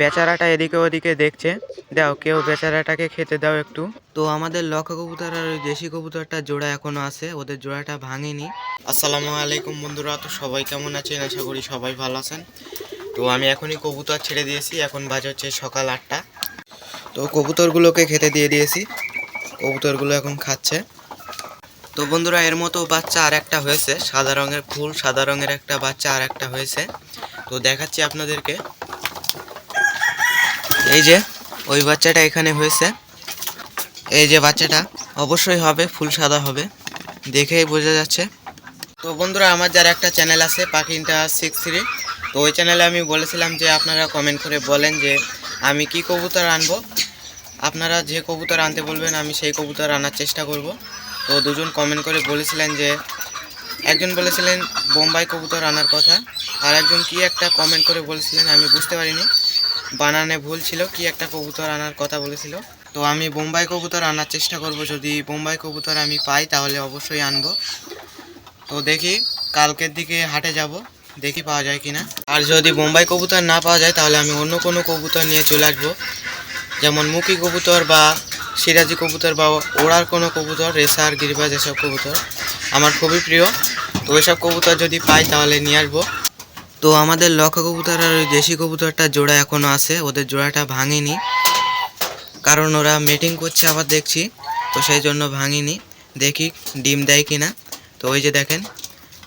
বেচারাটা এদিকে ওদিকে দেখছে। দাও, কেউ বেচারাটাকে খেতে দাও একটু। তো আমাদের লক্ষ্য কবুতর আর ওই দেশি কবুতরটা জোড়া এখনও আছে, ওদের জোড়াটা ভাঙেনি। আসসালামু আলাইকুম বন্ধুরা, তো সবাই কেমন আছেন? আশা করি সবাই ভালো আছেন। তো আমি এখনই কবুতর ছেড়ে দিয়েছি, এখন বাজে হচ্ছে সকাল আটটা। তো কবুতরগুলোকে খেতে দিয়ে দিয়েছি, কবুতরগুলো এখন খাচ্ছে। তো বন্ধুরা, এর মতো বাচ্চা আর একটা হয়েছে, সাদা রঙের ফুল, সাদা রঙের একটা বাচ্চা আর একটা হয়েছে। তো দেখাচ্ছি আপনাদেরকে। এই যে, ওই বাচ্চাটা এখানে হয়েছে। এই যে বাচ্চাটা, অবশ্যই হবে, ফুল সাদা হবে। দেখেই বোঝা যাচ্ছে। তো বন্ধুরা, আমার যার একটা চ্যানেল আছে, পাখিনটা সিক্স থ্রি তো ওই চ্যানেলে আমি বলেছিলাম যে, আপনারা কমেন্ট করে বলেন যে, আমি কি কবুতর আনব। আপনারা যে কবুতর আনতে বলবেন, আমি সেই কবুতর আনার চেষ্টা করব। তো দুজন কমেন্ট করে বলেছিলেন যে, একজন বলেছিলেন, বোম্বাই কবুতর আনার কথা। আর একজন কি একটা কমেন্ট করে বলেছিলেন, আমি বুঝতে পারিনি। বানানে ভুল ছিল, কি একটা কবুতর আনার কথা বলেছিল। তো আমি বোম্বাই কবুতর আনার চেষ্টা করব, যদি বোম্বাই কবুতর আমি পাই, তাহলে অবশ্যই আনব। তো দেখি, কালকের দিকে হাটে যাব, দেখি পাওয়া যায় কিনা। আর যদি বোম্বাই কবুতর না পাওয়া যায়, তাহলে আমি অন্য কোনো কবুতর নিয়ে চলে আসব। যেমন মুকি কবুতর বা সিরাজি কবুতর বা ওড়ার কোনো কবুতর, রেসার, গিরিবাজ, এসব কবুতর। আমার খুবই প্রিয়। তো এসব কবুতর যদি পাই, তাহলে নিয়ে আসব। তো আমাদের লক্ষ্য কবুতর আর দেশি কবুতরটা জোড়া এখনও আছে, ওদের জোড়াটা ভাঙেনি। কারণ ওরা মিটিং করছে আবার দেখছি, তো সেই জন্য ভাঙেনি। দেখি ডিম দেয় কিনা। তো ওই যে দেখেন,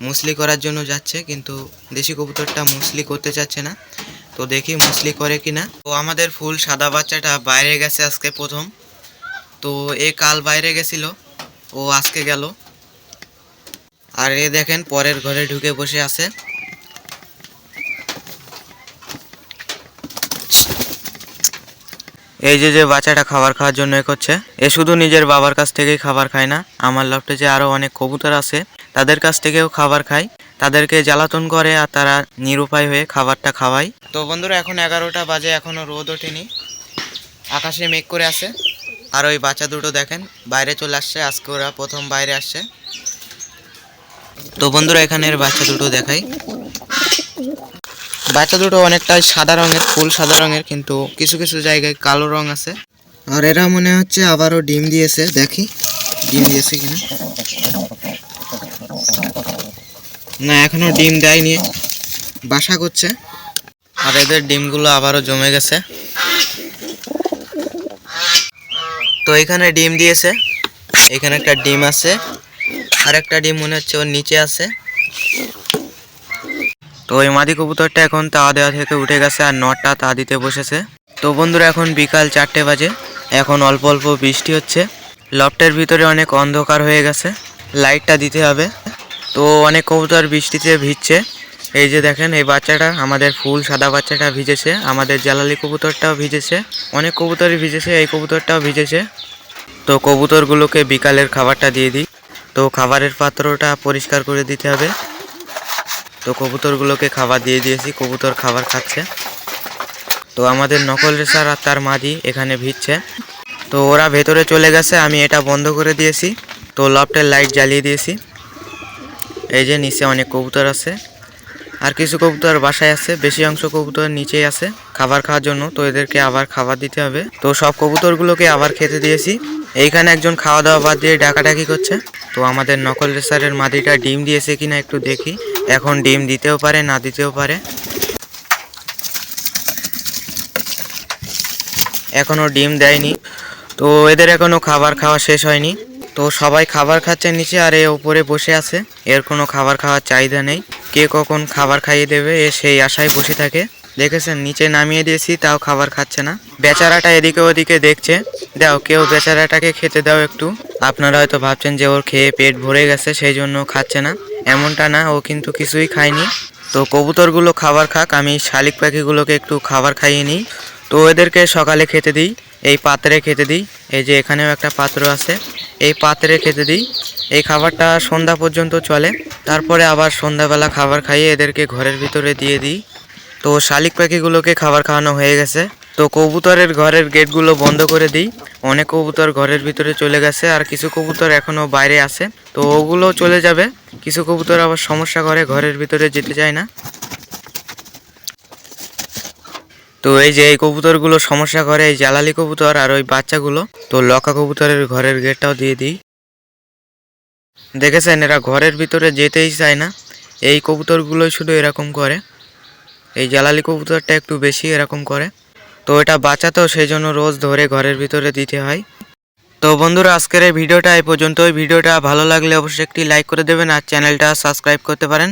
মুসলি করার জন্য যাচ্ছে, কিন্তু দেশি কবুতরটা মুসলি করতে চাচ্ছে না। তো দেখি মুসলি করে কিনা। তো আমাদের ফুল সাদা বাচ্চাটা বাইরে গেছে আজকে প্রথম। তো এ কাল বাইরে গেছিল, ও আজকে গেল। আর এ দেখেন পরের ঘরে ঢুকে বসে আছে। এই যে যে বাচ্চাটা খাবার খাওয়ার জন্য এ করছে, এ শুধু নিজের বাবার কাছ থেকেই খাবার খায় না, আমার লফটে যে আরও অনেক কবুতর আছে, তাদের কাছ থেকেও খাবার খায়, তাদেরকে জ্বালাতন করে আর তারা নিরুপায় হয়ে খাবারটা খাওয়ায়। তো বন্ধুরা, এখন এগারোটা বাজে, এখনও রোদ ওঠেনি। আকাশে মেঘ করে আছে, আর ওই বাচ্চা দুটো দেখেন, বাইরে চলে আসছে, আজকে ওরা প্রথম বাইরে আসছে। তো বন্ধুরা, এখানের বাচ্চা দুটো দেখাই। বাচ্চা দুটো অনেকটাই সাদা রঙের, ফুল সাদা রঙের, কিন্তু কিছু কিছু জায়গায় কালো রং আছে। আর এরা মনে হচ্ছে আবারও ডিম দিয়েছে, দেখি। ডিম দিয়েছে কিনা? না, এখনও ডিম দেয়নি। বাসা করছে। আর এদের ডিমগুলো আবারও জমে গেছে। তো এখানে ডিম দিয়েছে। এখানে একটা ডিম আছে। আর একটা ডিম মনে হচ্ছে ওর নিচে আছে। তো ওই মাদি কবুতরটা এখন তা দেওয়া থেকে উঠে গেছে আর নটা তা দিতে বসেছে। তো বন্ধুরা, এখন বিকাল চারটে বাজে। এখন অল্প অল্প বৃষ্টি হচ্ছে। লফটের ভিতরে অনেক অন্ধকার হয়ে গেছে। লাইটটা দিতে হবে। তো অনেক কবুতর বৃষ্টিতে ভিজছে। এই যে দেখেন, এই বাচ্চাটা, আমাদের ফুল সাদা বাচ্চাটা ভিজেছে। আমাদের জালালি কবুতরটাও ভিজেছে। অনেক কবুতরই ভিজেছে, এই কবুতরটাও ভিজেছে। তো কবুতরগুলোকে বিকালের খাবারটা দিয়ে দিই। তো খাবারের পাত্রটা পরিষ্কার করে দিতে হবে। তো কবুতরগুলোকে খাবার দিয়ে দিয়েছি, কবুতর খাবার খাচ্ছে। তো আমাদের নকল রেসার আর তার মাদি এখানে ভিজছে। তো ওরা ভেতরে চলে গেছে, আমি এটা বন্ধ করে দিয়েছি। তো লফটের লাইট জ্বালিয়ে দিয়েছি। এই যে নিচে অনেক কবুতর আছে। আর কিছু কবুতর বাসায় আছে, বেশি অংশ কবুতর নিচেই আছে খাবার খাওয়ার জন্য, তো এদেরকে আবার খাবার দিতে হবে। তো সব কবুতরগুলোকে আবার খেতে দিয়েছি। এইখানে একজন খাওয়া দাওয়া বাদ দিয়ে ডাকাডাকি করছে। তো আমাদের নকল রেসারের মাদিটা ডিম দিয়েছে কিনা একটু দেখি। এখন ডিম দিতেও পারে, না দিতেও পারে। এখনও ডিম দেয়নি। তো এদের এখনও খাবার খাওয়া শেষ হয়নি। তো সবাই খাবার খাচ্ছে নিচে আর এ উপরে বসে আছে। এর কোনো খাবার খাওয়ার চাহিদা নেই। কে কখন খাবার খাইয়ে দেবে এ সেই আশায় বসে থাকে। দেখেছেন, নিচে নামিয়ে দিয়েছি, তাও খাবার খাচ্ছে না। বেচারাটা এদিকে ওদিকে দেখছে। দাও, কেউ বেচারাটাকে খেতে দাও একটু। আপনারা হয়তো ভাবছেন যে ওর খেয়ে পেট ভরে গেছে, সেই জন্য খাচ্ছে না। এমনটা না, ও কিন্তু কিছুই খায়নি। তো কবুতরগুলো খাবার খাক, আমি শালিক পাখিগুলোকে একটু খাবার খাইয়ে নিই। তো এদেরকে সকালে খেতে দিই, এই পাত্রে খেতে দিই। এই যে এখানেও একটা পাত্র আছে, এই পাত্রে খেতে দিই। এই খাবারটা সন্ধ্যা পর্যন্ত চলে, তারপরে আবার সন্ধ্যাবেলা খাবার খাইয়ে এদেরকে ঘরের ভিতরে দিয়ে দিই। তো শালিক পাখিগুলোকে খাবার খাওয়ানো হয়ে গেছে। তো কবুতরের ঘরের গেটগুলো বন্ধ করে দিই। অনেক কবুতর ঘরের ভিতরে চলে গেছে আর কিছু কবুতর এখনও বাইরে আছে। তো ওগুলো চলে যাবে। কিছু কবুতর আবার সমস্যা করে, ঘরের ভিতরে যেতে চায় না। তো এই যে এই কবুতরগুলো সমস্যা করে, এই জ্বালালি কবুতর আর ওই বাচ্চাগুলো, তো লকা কবুতরের ঘরের গেটটাও দিয়ে দিই। দেখেছেন, এরা ঘরের ভিতরে যেতেই চায় না। এই কবুতরগুলোই শুধু এরকম করে। এই জ্বালালি কবুতরটা একটু বেশি এরকম করে। তো এটা বাঁচাতেও সেই জন্য রোজ ধরে ঘরের ভিতরে দিতে হয়। তো বন্ধুরা, আজকের এই ভিডিওটা এই পর্যন্তই। ভিডিওটা ভালো লাগলে অবশ্যই একটি লাইক করে দেবেন আর চ্যানেলটা সাবস্ক্রাইব করতে পারেন।